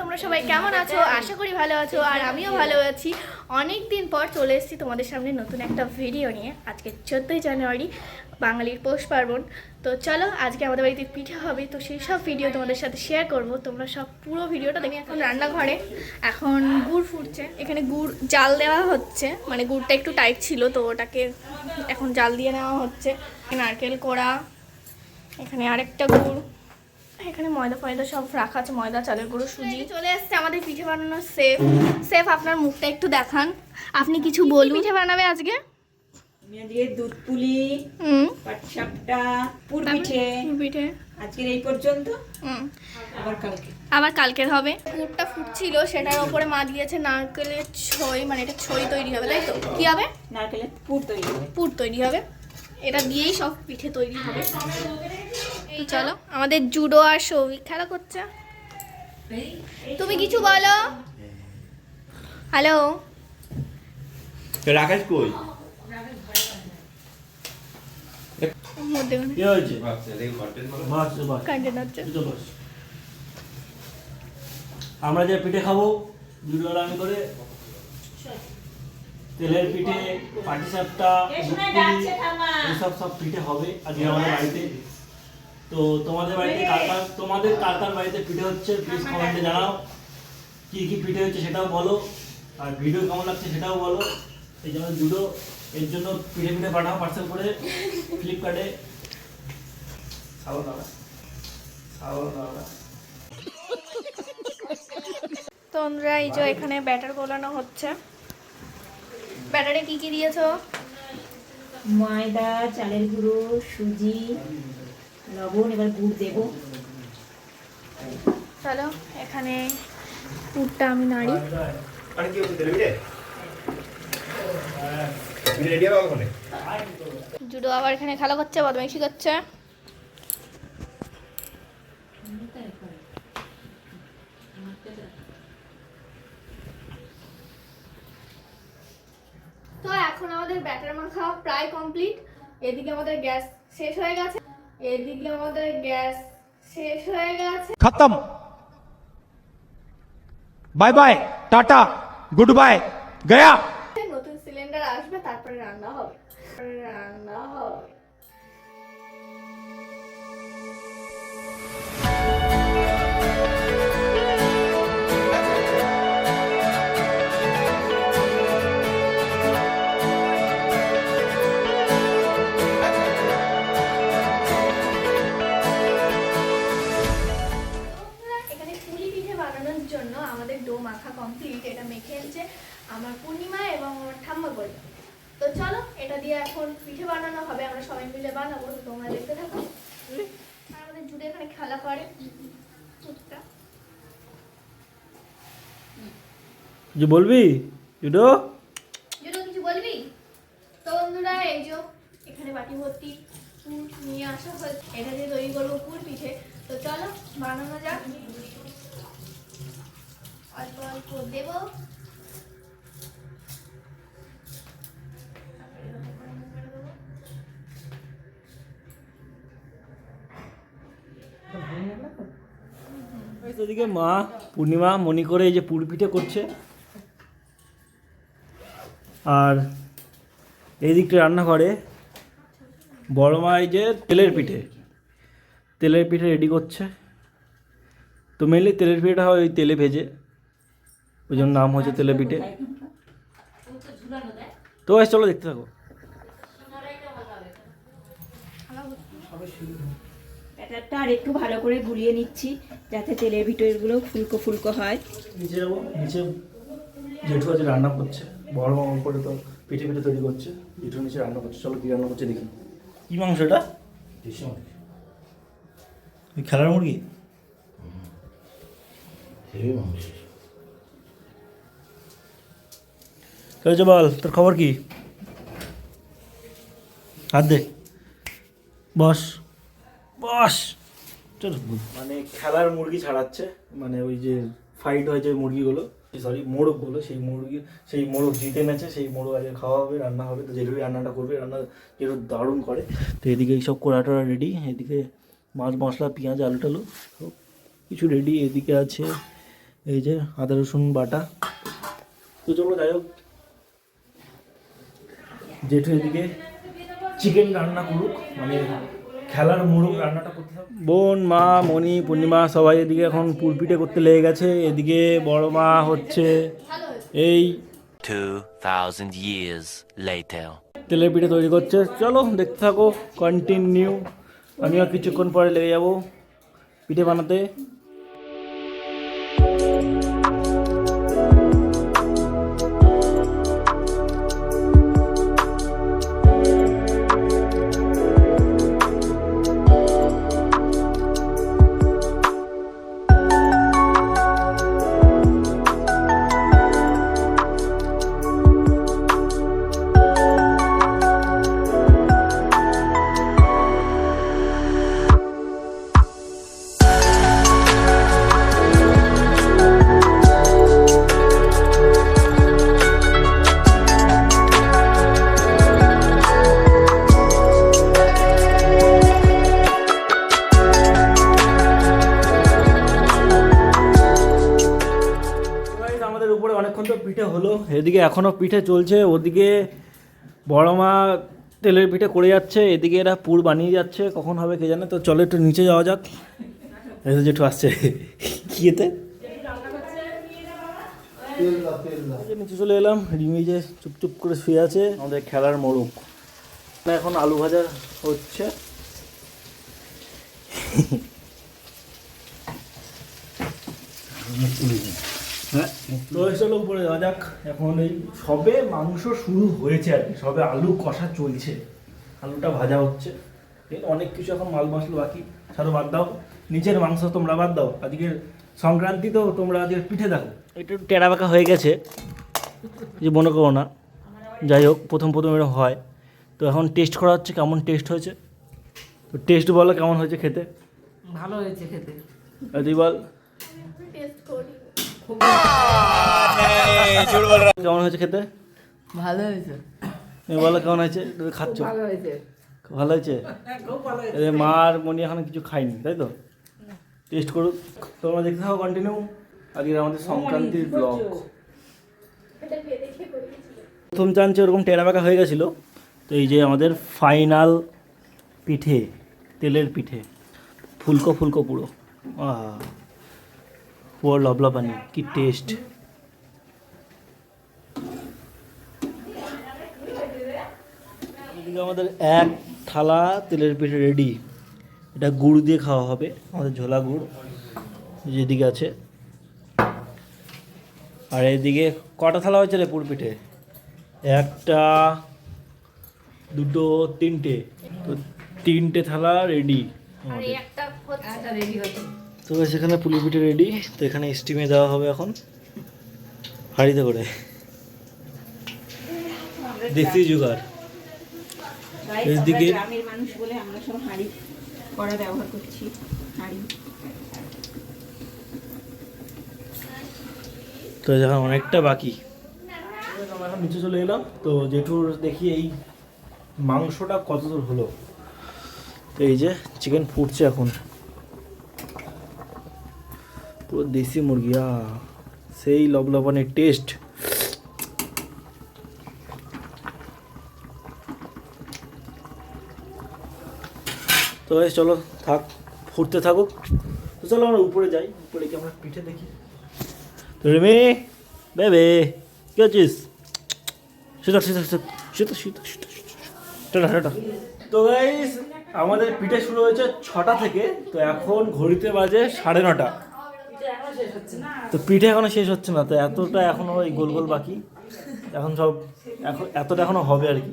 তোমরা সবাই কেমন আছো? আশা করি ভালো আছো, আর আমিও ভালো আছি। অনেক দিন পর চলে এসেছি তোমাদের সামনে নতুন একটা ভিডিও নিয়ে। আজকে চোদ্দই জানুয়ারি বাঙালির পৌষ পার্বণ। তো চলো আজকে আমাদের বাড়িতে পিঠে হবে। তো সেই সব ভিডিও তোমাদের সাথে শেয়ার করব। তোমরা সব পুরো ভিডিওটা দেখি এখন রান্নাঘরে। এখন গুড় ফুটছে। এখানে গুড় জাল দেওয়া হচ্ছে। মানে গুড়টা একটু টাইট ছিল তো ওটাকে এখন জাল দিয়ে নেওয়া হচ্ছে। নারকেল কোড়া এখানে আরেকটা গুড় এখানে ময়দা ফয়দা সব রাখা আছে। ময়দা চালের গুঁড়ো সুজি। চলে এসছে আমাদের পিঠে বানানোর সেফ সেফ আপনার মুখটা একটু দেখান। আপনি কিছু বলুন। পিঠে বানাবে আজকে? দুধ পুলি পাটসাপটা আজকের এই পর্যন্ত। আবার কালকে। আবার কালকের হবে। গুড়টা ফুটছিল সেটার ওপরে মা দিয়েছে নারকেলের ছই মানে এটা ছই তৈরি হবে তাই তো? কি হবে? নারকেলের পুর তৈরি হবে। পুর তৈরি হবে। এটা দিয়েই সব পিঠে তৈরি হবে। এই চলো আমাদের জুডো আর সৌভিক খেলা করছে। তুমি কিছু বলো? হ্যালো? রাকেশ কই মধ্যে কি হয়েছে বাস বাস কন্টেন্ট হচ্ছে দুটো বাস আমরা যে পিঠে খাব দুটো আমি করে। তেলের পিঠে পাটিসাপটা এসব সব পিঠে হবে আজকে আমাদের বাড়িতে। তো তোমাদের বাড়িতে কার কার তোমাদের কার কার বাড়িতে পিঠে হচ্ছে? প্লিজ কমেন্টে জানাও। কি কি পিঠে হচ্ছে সেটাও বলো। আর ভিডিও কেমন লাগছে সেটাও বলো। এই যেমন দুটো এর জন্য পিঠে পিঠে পাঠাও পার্সেল করে ফ্লিপকার্টে সাবল দাদা সাবল দাদা তো এই যে এখানে ব্যাটার গোলানো হচ্ছে। ব্যাটারে কি কি দিয়েছ? ময়দা চালের গুঁড়ো সুজি লবণ এবার গুড় দেবো। চলো এখানে পুরটা আমি নাড়ি আরে কি হচ্ছে তেলে পিঠে পিঠে রেডি হবে ওখানে জুডো আবার এখানে খেলা করছে বদমাইশি করছে। তো এখন আমাদের প্রায় কমপ্লিট। এদিকে আমাদের গ্যাস শেষ হয়ে গেছে। এদিকে আমাদের গ্যাস শেষ হয়ে গেছে। খতম। Bye bye tata good bye Gaya. Cylinder আসবে তারপরে রান্না হবে। রান্না হবে। কিছু বলবি? জুডো জুডো কিছু বলবি? তো বন্ধুরা এই যে এখানে বাটি ভর্তি নিয়ে আসা হয়েছে। এটা দিয়ে তৈরি করব পুর পিঠে। তো চলো বানানো যাক। অল্প অল্প দেবো। এদিকে মা পূর্ণিমা মনি করে এই যে পুর পিঠে করছে। আর এই দিকটা রান্না করে বড় মা এই যে তেলের পিঠে তেলের পিঠে রেডি করছে। তো মেনলি তেলের পিঠেটা হয় ওই তেলে ভেজে ওই জন্য নাম হচ্ছে তেলে পিঠে। তো গাইস চলো দেখতে থাকো। ব্যাটারটা আর একটু ভালো করে গুলিয়ে নিচ্ছি যাতে তেলের ভিতরগুলো ফুলকো ফুলকো হয়। নিচে যাব নিচে জেঠু আছে রান্না করছে। বড় মামা করে তো পিঠে পিঠে তৈরি করছে জেঠু নিচে রান্না করছে চলো কি রান্না করছে দেখি। কি মাংস এটা? ওই খেলার মুরগি? চলেছে বল তোর খবর কি? হাত দে। বস। বস। মানে খেলার মুরগি ছাড়াচ্ছে মানে ওই যে ফাইট হয় যে মুরগিগুলো সরি মোরগ বলো সেই মুরগি সেই মোরগ জিতে এনেছে সেই মোরগ আজকে খাওয়া হবে, রান্না হবে, তো যেটুকু রান্নাটা করবে, রান্না যেটুকু দারুণ করে। তো এদিকে এইসব কোড়া টোড়া রেডি এদিকে মাছ, মশলা, পেঁয়াজ, আলু টালু সব কিছু রেডি এদিকে আছে এই যে আদা, রসুন, বাটা। তো চলো যাই হোক। জেঠু এদিকে চিকেন রান্না করুক মানে খেলার মোড়ক রান্নাটা করতে বোন মা মণি পূর্ণিমা সবাই এদিকে এখন পুলপিটে করতে লেগে গেছে। এদিকে বড় মা হচ্ছে এই 2,000 years later. তেলের পিঠে তৈরি করছে। চলো দেখতে থাকো কন্টিনিউ আমিও কিছুক্ষণ পরে লেগে যাব পিঠে বানাতে। হলো এদিকে এখনও পিঠে চলছে, ওদিকে বড় মা তেলের পিঠে করে যাচ্ছে, এদিকে এরা পুর বানিয়ে যাচ্ছে, কখন হবে কে জানে? তো চলো একটু নিচে যাওয়া যাক। এসে যেটু আসছে। কি এতে? এই যে নিচে চলে এলাম, রিমি যে চুপচুপ করে শুয়ে আছে। আমাদের খেলার মোড়ক। এখন আলু ভাজা হচ্ছে। হ্যাঁ। তো চলো উপরে যাওয়া যাক এখন এই সবে মাংস শুরু হয়েছে আর কি সবে আলু কষা চলছে। আলুটা ভাজা হচ্ছে। অনেক কিছু এখন মাল মশলা বাকি ছাড়ো বাদ দাও। নিচের মাংস তোমরা বাদ দাও। আজকে সংক্রান্তি তো তোমরা আজকে পিঠে দেখো। একটু টেরা বাঁকা হয়ে গেছে। যে মনে করো না। যাই হোক প্রথম প্রথম এরকম হয়। তো এখন টেস্ট করা হচ্ছে কেমন টেস্ট হয়েছে? তো টেস্ট বলো কেমন হয়েছে খেতে? ভালো হয়েছে খেতে। আর তুই বল। টেস্ট করি। কেমন হয়েছে খেতে? ভালো হয়েছে। তুমি বলো কেমন হয়েছে? তুমি খাচ্ছ। ভালো হয়েছে। ভালো হয়েছে? মা আর মনি এখন কিছু খাইনি তাই তো? টেস্ট করুক। তোমরা দেখতে থাকো কন্টিনিউ আজকে আমাদের সংক্রান্তির ব্লগ প্রথম চান্সে ওরকম টেরা বাঁকা হয়ে গেছিল। তো এই যে আমাদের ফাইনাল পিঠে তেলের পিঠে। ফুলকো ফুলকো পুরো। আহ। পুরো লবলবানি কি টেস্ট এদিকে আমাদের এক থালা তেলের পিঠে রেডি এটা গুড় দিয়ে খাওয়া হবে আমাদের ঝোলা গুড় যেদিকে আছে। আর এদিকে কটা থালা হয়েছে রে পুর পিঠে? একটা দুটো তিনটে। তো তিনটে থালা রেডি আর তো সেখানে পুলি পিঠে রেডি তো এখানে স্টিমে দেওয়া হবে এখন। হাঁড়িতে করে। দেশি জুগার এদিকে- গ্রামের মানুষ বলে আমরা সব হাঁড়ি কড়া ব্যবহার করছি হাঁড়ি। তো এখন অনেকটা বাকি। আমরা এখন নিচে চলে এলাম। তো জেঠুর দেখি এই মাংসটা কত দূর হলো? তো এই যে চিকেন ফুটছে এখন। পুরো দেশি মুরগি আ সেই লবলবনের টেস্ট তো চলো, থাক ফুটতে থাকুক। তো চলো আমরা উপরে যাই, উপরে কি আমরা পিঠে দেখি। রিমি, বেবে, কি আছিস শীতল শীতল শীতল শীতল শীতল টাটা তো গাইস আমাদের পিঠে শুরু হয়েছে ছটা থেকে, তো এখন ঘড়িতে বাজে সাড়ে নটা। তো পিঠে এখনও শেষ হচ্ছে না তো এতটা এখনও ওই গোল গোল বাকি। এখন সব এখন এতটা এখনও হবে আর কি।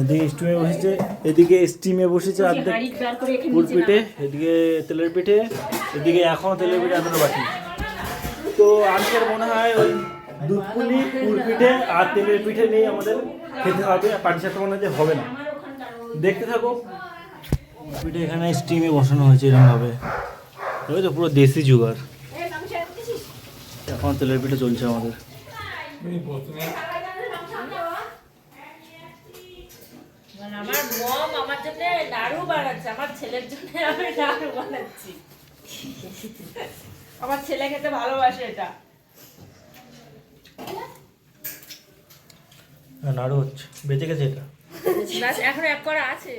এদিকে স্টিমে বসেছে এদিকে স্টিমে বসেছে অর্ধেক পুর পিঠে এদিকে তেলের পিঠে এদিকে এখনও তেলের পিঠে এতটা বাকি। তো আজকের মনে হয় ওই দুধ পুলি পুর পিঠে আর তেলের পিঠে নিয়ে আমাদের খেতে হবে পাটি সাপটা মনে হয় যে হবে না। দেখতে থাকো। পিঠে এখানে স্টিমে বসানো হয়েছে এরকমভাবে। ওই তো পুরো দেশি জুগার এখন তেলের পিঠে চলছে আমাদের। মানে আমার মম আমার জন্য নাড়ু বানাচ্ছে আমার ছেলের জন্য আমি নাড়ু বানাচ্ছি। আমার ছেলে খেতে ভালোবাসে এটা। হ্যাঁ, নাড়ু হচ্ছে। বেঁচে গেছে এটা? এখন এক করা আছে।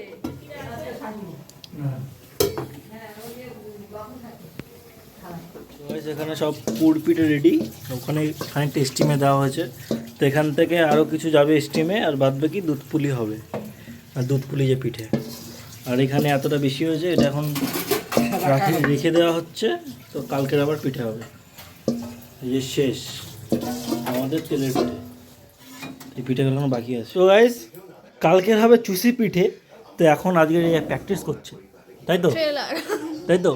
এখানে সব পুর পিঠে রেডি ওখানে খানিকটা স্টিমে দেওয়া হয়েছে। তো এখান থেকে আরও কিছু যাবে স্টিমে আর বাদ বাকি দুধ পুলি হবে আর দুধ পুলি যে পিঠে। আর এখানে এতটা বেশি হয়েছে এটা এখন রাখে রেখে দেওয়া হচ্ছে তো কালকের আবার পিঠে হবে। এই যে শেষ আমাদের তেলের পিঠে। এই পিঠেগুলো এখন বাকি আছে। তো গাইজ কালকের হবে চুষি পিঠে তো এখন আজকে প্র্যাকটিস করছে। তাই তো? তাই তো?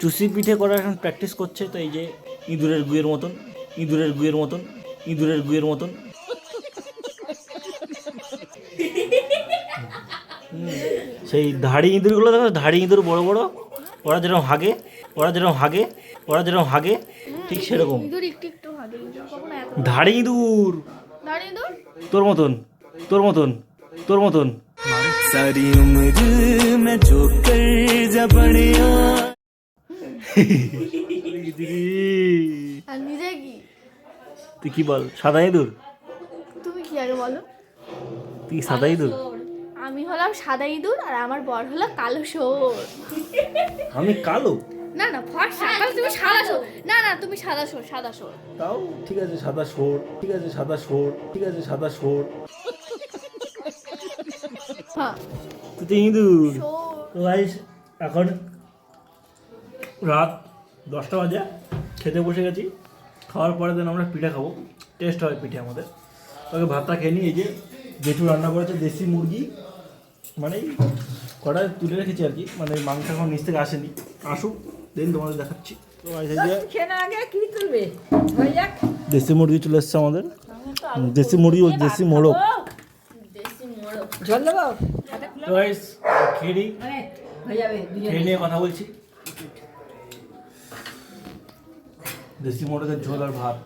চুষি পিঠে করার এখন প্র্যাকটিস করছে তো এই যে ইঁদুরের গুয়ের মতন ইঁদুরের গুয়ের মতন ইঁদুরের গুয়ের মতন। সেই ধাড়ি ইঁদুরগুলো দেখো ধাড়ি ইঁদুর বড় বড় ওরা যেরকম হাগে ওরা যেরকম হাগে ওরা যেরকম হাগে ঠিক সেরকম। ধাড়ি ইঁদুর। তোর মতন তোর মতন তোর মতন। সারি উমর মে জো কর আর নিজে কি? তুই কি বল? সাদা ইঁদুর? তুমি কি আগে বলো? তুই সাদা ইঁদুর? আমি হলাম সাদা ইঁদুর আর আমার বর হলো কালো শোর। আমি কালো? না না ফর্সা। তাহলে তুমি সাদা শোর। না না তুমি সাদা শোর সাদা শোর। তাও ঠিক আছে সাদা সোর ঠিক আছে সাদা সোর ঠিক আছে সাদা সোর হ্যাঁ। তুই ইঁদুর। তো এখন রাত দশটা বাজে খেতে বসে গেছি। খাওয়ার পরে দেন আমরা পিঠে খাব। টেস্ট হয় পিঠে আমাদের। তবে ভাতটা খেয়ে নিই এই যে জেঠু রান্না করেছে দেশি মুরগি মানে কড়াই তুলে রেখেছি আর কি। মানে মাংস এখন নিচ থেকে আসেনি। আসুক দেন তোমাদের দেখাচ্ছি। যাক। দেশি মুরগি চলে এসছে আমাদের। দেশি মুরগি ও দেশি মোড়ক যাবে খেয়ে নিয়ে কথা বলছি। দেশি মোটরের ঝোল আর ভাত।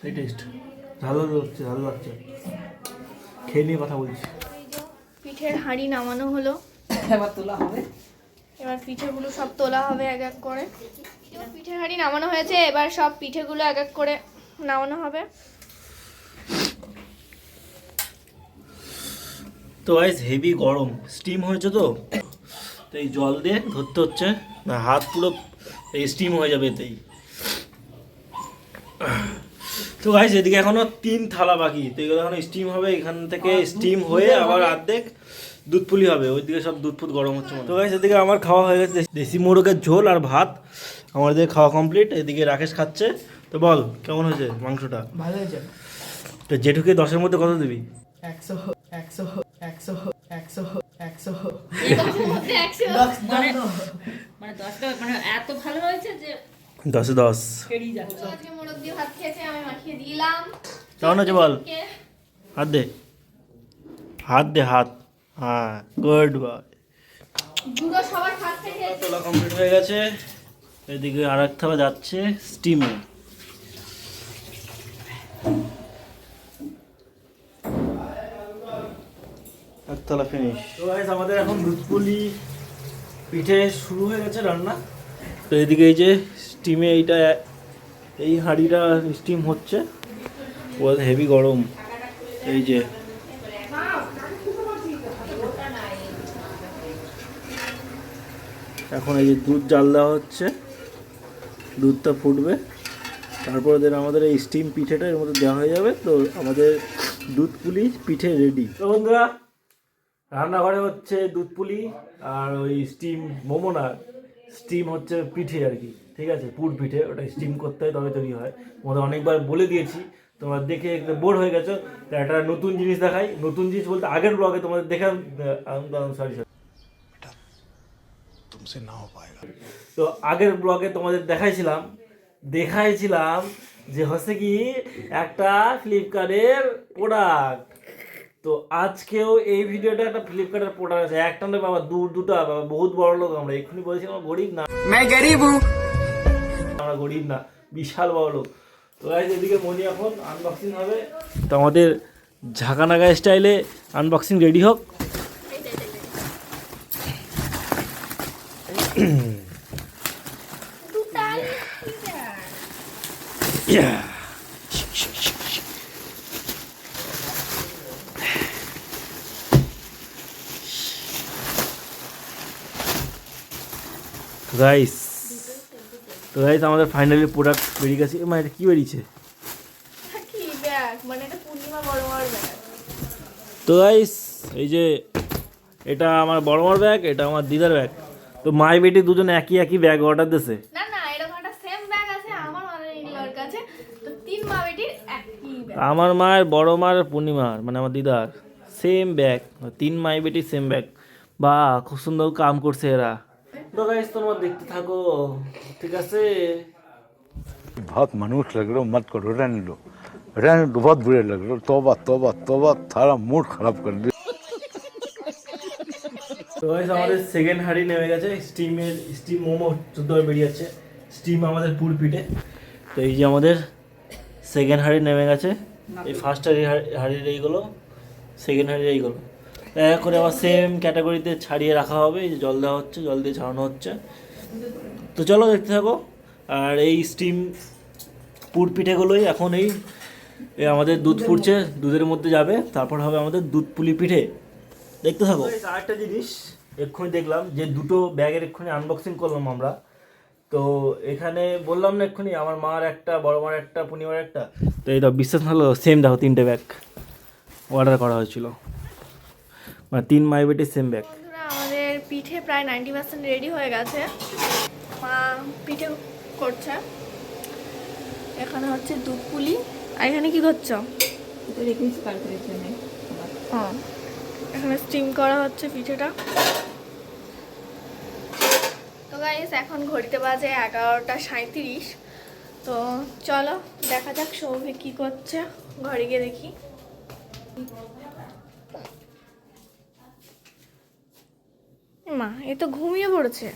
সেই টেস্ট ভালো লাগছে ভালো লাগছে। খেয়ে নিয়ে কথা বলছি। পিঠের হাঁড়ি নামানো হলো। এবার তোলা হবে। এবার পিঠেগুলো সব তোলা হবে এক এক করে। এবার পিঠের হাঁড়ি নামানো হয়েছে এবার সব পিঠেগুলো এক এক করে নামানো হবে। তো গাইস হেভি গরম। স্টিম হয়েছে তো? তো এই জল দিয়ে ধরতে হচ্ছে। না হাত পুরো এই স্টিম হয়ে যাবে এতেই। তো গাইস এদিকে এখনও তিন থালা বাকি। তো এগুলো এখনও স্টিম হবে এখান থেকে স্টিম হয়ে আবার অর্ধেক দুধ পুলি হবে। ওইদিকে সব দুধ গরম হচ্ছে। তো গাইস এদিকে আমার খাওয়া হয়ে গেছে। দেশি মোরগের ঝোল আর ভাত। আমার এদিকে খাওয়া কমপ্লিট এদিকে রাকেশ খাচ্ছে। তো বল কেমন হয়েছে মাংসটা? ভালো হয়েছে। তো জেঠুকে দশের মধ্যে কত দিবি? একশো একশো একশো একশো একশো। মানে মানে দশটা মানে এত ভালো হয়েছে যে দশে দশ। কেমন হয়েছে বল হাত দে। হাত দে হাত। হ্যাঁ গুড বয়। তোলা কমপ্লিট হয়ে গেছে। এদিকে আর এক থালা যাচ্ছে স্টিমে একতলা ফিনিশ তো আমাদের এখন দুধপুলি পিঠে শুরু হয়ে গেছে রান্না। তো এদিকে এই যে স্টিমে এইটা, এই হাঁড়িটা স্টিম হচ্ছে। হেভি গরম। এই যে। এখন এই যে দুধ জাল দেওয়া হচ্ছে। দুধটা ফুটবে। তারপরে দেন আমাদের এই স্টিম পিঠেটা এর মধ্যে দেওয়া হয়ে যাবে। তো আমাদের দুধ পুলি পিঠে রেডি তো বন্ধুরা, রান্নাঘরে হচ্ছে দুধ পুলি আর ওই স্টিম মোমো না স্টিম হচ্ছে পিঠে আর কি। ঠিক আছে পুর পিঠে ওটা স্টিম করতে হয় তবে তৈরি হয়। তোমাদের অনেকবার বলে দিয়েছি তোমরা দেখে বোর হয়ে গেছো। তো একটা নতুন জিনিস দেখাই। নতুন জিনিস বলতে আগের ব্লগে তোমাদের দেখে সরি সরি তো আগের ব্লগে তোমাদের দেখাইছিলাম দেখাইছিলাম যে হচ্ছে কি একটা ফ্লিপকার্টের প্রোডাক্ট তো আজকেও এই ভিডিওটা একটা ফ্লিপকার্টের প্রোডাক্ট আছে। একটা নয় বাবা দু দুটো বাবা বহুত বড় লোক আমরা। এক্ষুনি বলেছি আমরা গরিব না। আমরা গরিব না, বিশাল বড় লোক। তো গাইজ এদিকে মনি এখন আনবক্সিং হবে। তো আমাদের ঝাঁকানাগা স্টাইলে আনবক্সিং রেডি হোক। গাইস তো গাইস আমাদের ফাইনালি প্রোডাক্ট বেরিয়ে গেছে। এ মা এটা কি বেরিয়েছে? মানে তো গাইস এই যে এটা আমার বড় বড় ব্যাগ এটা আমার দিদার ব্যাগ। তো মাই বেটি দুজন একই একই ব্যাগ অর্ডার দিয়েছে না না এরকম একটা সেম ব্যাগ আছে আমার ইনলোর কাছে। তো তিন মা বেটির একই ব্যাগ। আমার মায়ের বড় মার পূর্ণিমার মানে আমার দিদার। সেম ব্যাগ তিন মাই বেটি সেম ব্যাগ বা খুব সুন্দর কাম করছে এরা। তো গাইস তোমরা দেখতে থাকো ঠিক আছে बहुत मनुष्य लग रहे हो मत करो रहने दो रहने दो बहुत बुरे लग रहे हो तोबा तोबा तोबा थारा मूड खराब कर दिया তো গাইস আমাদের সেকেন্ড হাড়ি নেমে গেছে স্টিমের স্টিম মোমো চোদ্দ বেরিয়ে যাচ্ছে স্টিম আমাদের পুর পিঠে তো এই যে আমাদের সেকেন্ড হাড়ি নেমে গেছে এই ফার্স্ট হাড়ি হাড়ির এইগুলো সেকেন্ড হাড়ির এইগুলো এক করে আবার সেম ক্যাটাগরিতে ছাড়িয়ে রাখা হবে। এই যে জল দেওয়া হচ্ছে জল দিয়ে ছাড়ানো হচ্ছে। তো চলো দেখতে থাকো। আর এই স্টিম পুর পিঠেগুলোই এখন এই আমাদের দুধ ফুটছে দুধের মধ্যে যাবে। তারপর হবে আমাদের দুধ পুলি পিঠে। দেখতে থাকো। আরেকটা জিনিস এক্ষুনি দেখলাম যে দুটো ব্যাগের এক্ষুনি আনবক্সিং করলাম আমরা। তো এখানে বললাম না এক্ষুনি আমার মার একটা বড় মার একটা পূর্ণিমার একটা। তো এই দাও বিশ্বাস হলো সেম দেখো তিনটে ব্যাগ অর্ডার করা হয়েছিল। মানে তিন মাই বেটির সেম ব্যাগ আমাদের পিঠে প্রায় নাইনটি পার্সেন্ট রেডি হয়ে গেছে। মা পিঠে করছে। এখানে হচ্ছে দুধ পুলি। আর এখানে কি করছ? এখানে স্টিম করা হচ্ছে পিঠেটা। তো গাইস এখন ঘড়িতে বাজে এগারোটা সাঁত্রিশ তো চলো দেখা যাক সৌভিক কী করছে। ঘরে গিয়ে দেখি। মা, এ তো ঘুমিয়ে পড়েছে।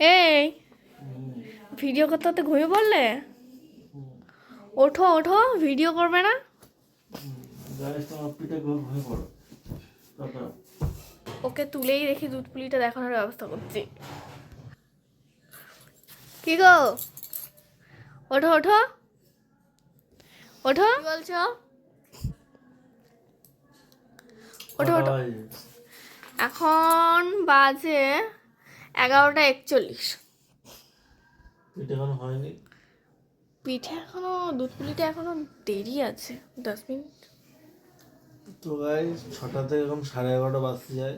এই, ভিডিও করতে করতে ঘুমিয়ে পড়লে? ওঠো ওঠো, ভিডিও করবে না? ওকে তুলেই রেখে দুধ পুলিটা দেখানোর ব্যবস্থা করছি। কি গো? ওঠো ওঠো। ওঠো। বলছো? ওঠো ওঠো। এখন বাজে এগারোটা একচল্লিশ। পিঠে এখনও হয়নি? পিঠে এখনও দুধ পুলিটা এখনও দেরি আছে। দশ মিনিট। তো গাই ছটা থেকে এরকম সাড়ে এগারোটা বাজতে যায়।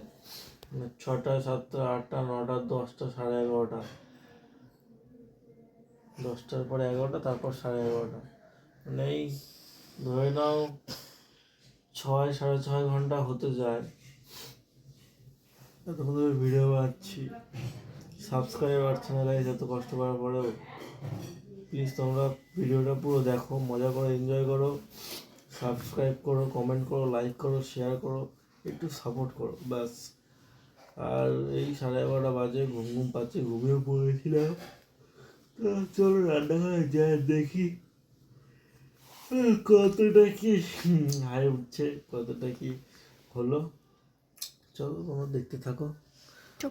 মানে ছটা সাতটা আটটা নটা দশটা সাড়ে এগারোটা। দশটার পরে এগারোটা তারপর সাড়ে এগারোটা। মানে এই ধরে নাও ছয়, সাড়ে ছয় ঘণ্টা হতে যায়। এতক্ষণ ধরে ভিডিও বানাচ্ছি। সাবস্ক্রাইব বাড়ছে না গাইজ এত কষ্ট করার পরেও প্লিজ তোমরা ভিডিওটা পুরো দেখো, মজা করো এনজয় করো। সাবস্ক্রাইব করো কমেন্ট করো লাইক করো শেয়ার করো, একটু সাপোর্ট করো, ব্যাস। আর এই সাড়ে এগারোটা বাজে, ঘুম ঘুম পাচ্ছে, ঘুমিয়ে পড়েছিলাম। চলো রান্নাঘরে যা দেখি কতটা কি? হাই উঠছে কতটা কি হলো? চলো তোমরা দেখতে থাকো।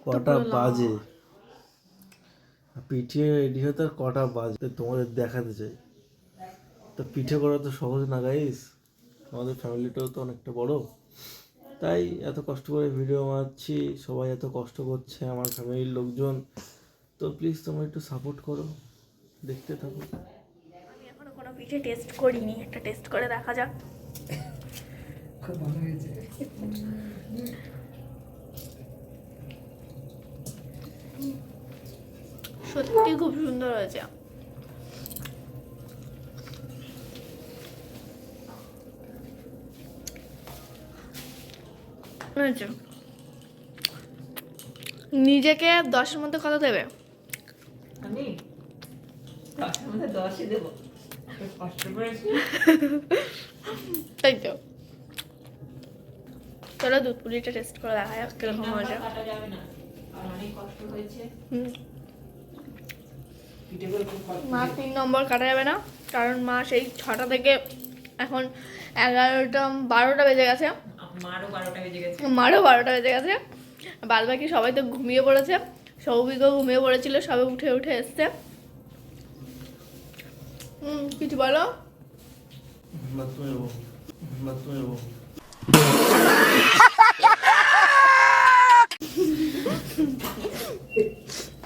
কটা বাজে? পিঠে রেডি হতে আর কটা বাজে? তোমাদের দেখাতে চাই। তো পিঠে করা তো সহজ না গাইস আমাদের ফ্যামিলিটাও তো অনেকটা বড়। তাই এত কষ্ট করে ভিডিও বানাচ্ছি সবাই এত কষ্ট করছে আমার ফ্যামিলির লোকজন। তো প্লিজ তোমরা একটু সাপোর্ট করো। দেখতে থাকো। পিঠে টেস্ট করিনি একটা টেস্ট করে দেখা যাক। খুব ভালো হয়েছে। সত্যি খুব সুন্দর হয়েছে। হয়েছে। নিজেকে দশের মধ্যে কত দেবে? আমি? দশের মধ্যে দশই দেবো। তাই তো। চলো দুধ পুলিটা টেস্ট করে দেখা যাক কীরকম মজা মা তিন নম্বর কাটা যাবে না, কারণ মা সেই ছটা থেকে এখন এগারোটা, বারোটা বেজে গেছে। মারও বারোটা বেজে গেছে। মারও বাকি সবাই তো ঘুমিয়ে পড়েছে। সৌভিকও ঘুমিয়ে পড়েছিল, সবে উঠে উঠে এসছে। হুম কিছু বলো?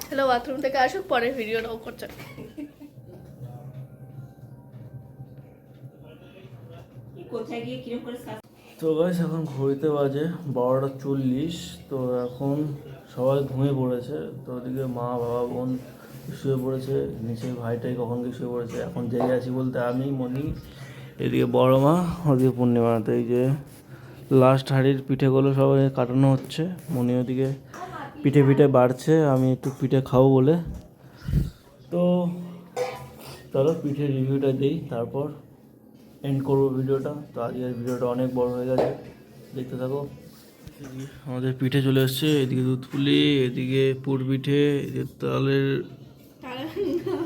হ্যালো বাথরুম থেকে আসুক পরে ভিডিওটাও করছে। কোথায় গিয়ে কিরম করে কাজ তো গাইস এখন ঘড়িতে বাজে বারোটা চল্লিশ তো এখন সবাই ঘুমিয়ে পড়েছে। তো ওদিকে মা বাবা বোন শুয়ে পড়েছে নিচে ভাইটাই কখন গিয়ে শুয়ে পড়েছে, এখন জেগে আছি বলতে আমি, মনি, এদিকে বড় মা, ওদিকে পূর্ণিমা। তো এই যে লাস্ট হাড়ির পিঠেগুলো সবাই কাটানো হচ্ছে, মনি ওদিকে পিঠে পিঠে বাড়ছে, আমি একটু পিঠে খাব বলে। তো চলো পিঠের রিভিউটা দিই, তারপর এন্ড করব ভিডিওটা। তো আজকের ভিডিওটা অনেক বড় হয়ে গেছে, দেখতে থাকো। আমাদের পিঠে চলে এসছে, এদিকে দুধ পুলি, এদিকে পুর পিঠে, এদিকে তালের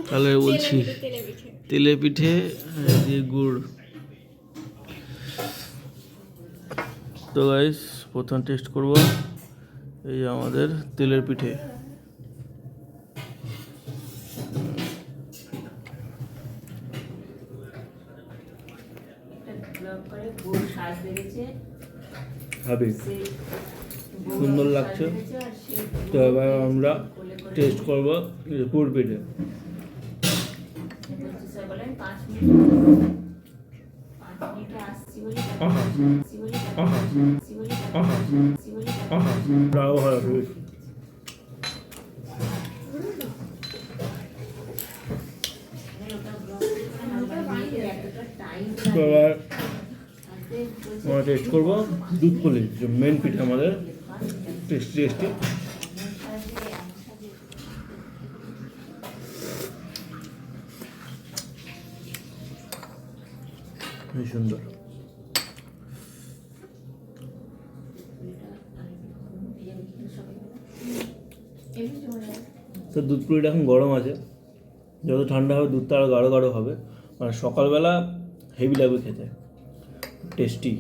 তালের বলছি তেলে পিঠে। এদিকে গুড়। তো গাইস প্রথম টেস্ট করব এই যে আমাদের তেলের পিঠে। হবে সুন্দর লাগছে। তো এবার আমরা টেস্ট করব পুর পিঠে বলছে স্যার বলেন পাঁচ মিনিট পাঁচ মিনিটে আসছি বলে আহা। আসছি আহা। আসছি আহা। আসছি বলে আহা ব্রাভো ভালো হয়েছে। ওটা ব্লগ করে এতটা টাইম তো এবার আমরা টেস্ট করব দুধ পুলি মেন পিঠে আমাদের টেস্টি টেস্টি সুন্দর। তো দুধ পুলিটা এখন গরম আছে। যত ঠান্ডা হবে দুধটা আরও গাঢ় গাঢ় হবে। মানে সকালবেলা হেভি লাগবে খেতে। টেস্টি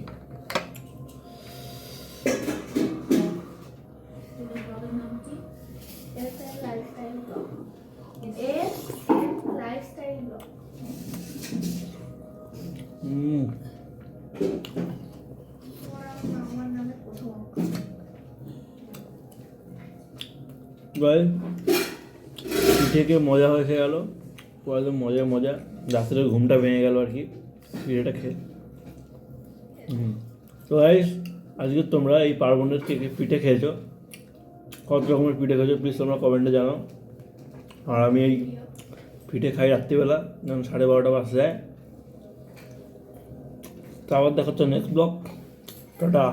গাই পিঠেকে মজা হয়ে গেল। পরে তো মজা মজা। রাত্রে ঘুমটা ভেঙে গেল আর কি। পিঠেটা খেয়ে। হুম। তো গাইস আজকে তোমরা এই পার্বণের কে কে পিঠে খেয়েছো? কত রকমের পিঠে খেয়েছো? প্লিজ তোমরা কমেন্টে জানাও। আর আমি এই পিঠে খাই রাত্রিবেলা যখন সাড়ে বারোটা বাজে। যায় তো আবার দেখাচ্ছ নেক্সট ব্লগ টাটা।